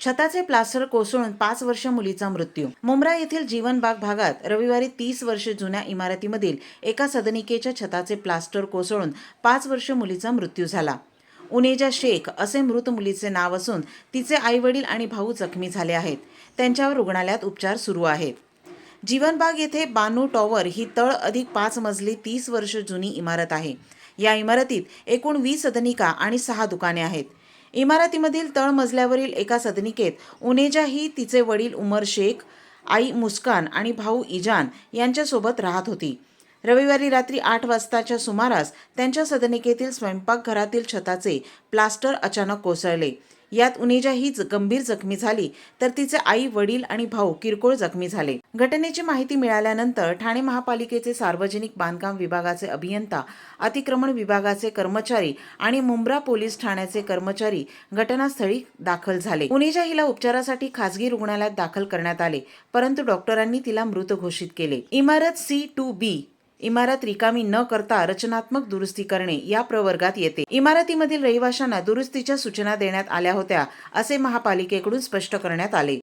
छताचे plaster कोसळून पाच वर्ष मुलीचा मृत्यू. मुंब्रा येथील जीवनबाग भागात रविवारी तीस वर्ष जुन्या इमारतीमधील एका सदनिकेच्या छताचे प्लास्टर कोसळून पाच वर्ष मुलीचा मृत्यू झाला. उनेजा शेख असे मृत मुलीचे नाव असून तिचे आई वडील आणि भाऊ जखमी झाले आहेत. त्यांच्यावर रुग्णालयात उपचार सुरू आहेत. जीवनबाग येथे बानू टॉवर ही तळ अधिक पाच मजली तीस वर्ष जुनी इमारत आहे. या इमारतीत एकूण वीस सदनिका आणि सहा दुकाने आहेत. इमारतीमधील तळमजल्यावरील एका सदनिकेत उनेजा ही तिचे वडील उमर शेख आई मुस्कान आणि भाऊ इजान यांच्यासोबत राहत होती. रविवारी रात्री आठ वाजताच्या सुमारास त्यांच्या सदनिकेतील स्वयंपाकघरातील छताचे प्लास्टर अचानक कोसळले. यात उनेजा ही गंभीर जखमी झाली तर तिचे आई वडील आणि भाऊ किरकोळ जखमी झाले. घटनेची माहिती मिळाल्यानंतर ठाणे महापालिकेचे सार्वजनिक बांधकाम विभागाचे अभियंता अतिक्रमण विभागाचे कर्मचारी आणि मुंब्रा पोलीस ठाण्याचे कर्मचारी घटनास्थळी दाखल झाले. उनेजा हिला उपचारासाठी खासगी रुग्णालयात दाखल करण्यात आले परंतु डॉक्टरांनी तिला मृत घोषित केले. इमारत सी टू बी इमारत रिकामी न करता रचनात्मक दुरुस्ती करणे या प्रवर्गात येते. इमारतीमधील रहिवाशांना दुरुस्तीच्या सूचना देण्यात आल्या होत्या असे महापालिकेकडून स्पष्ट करण्यात आले.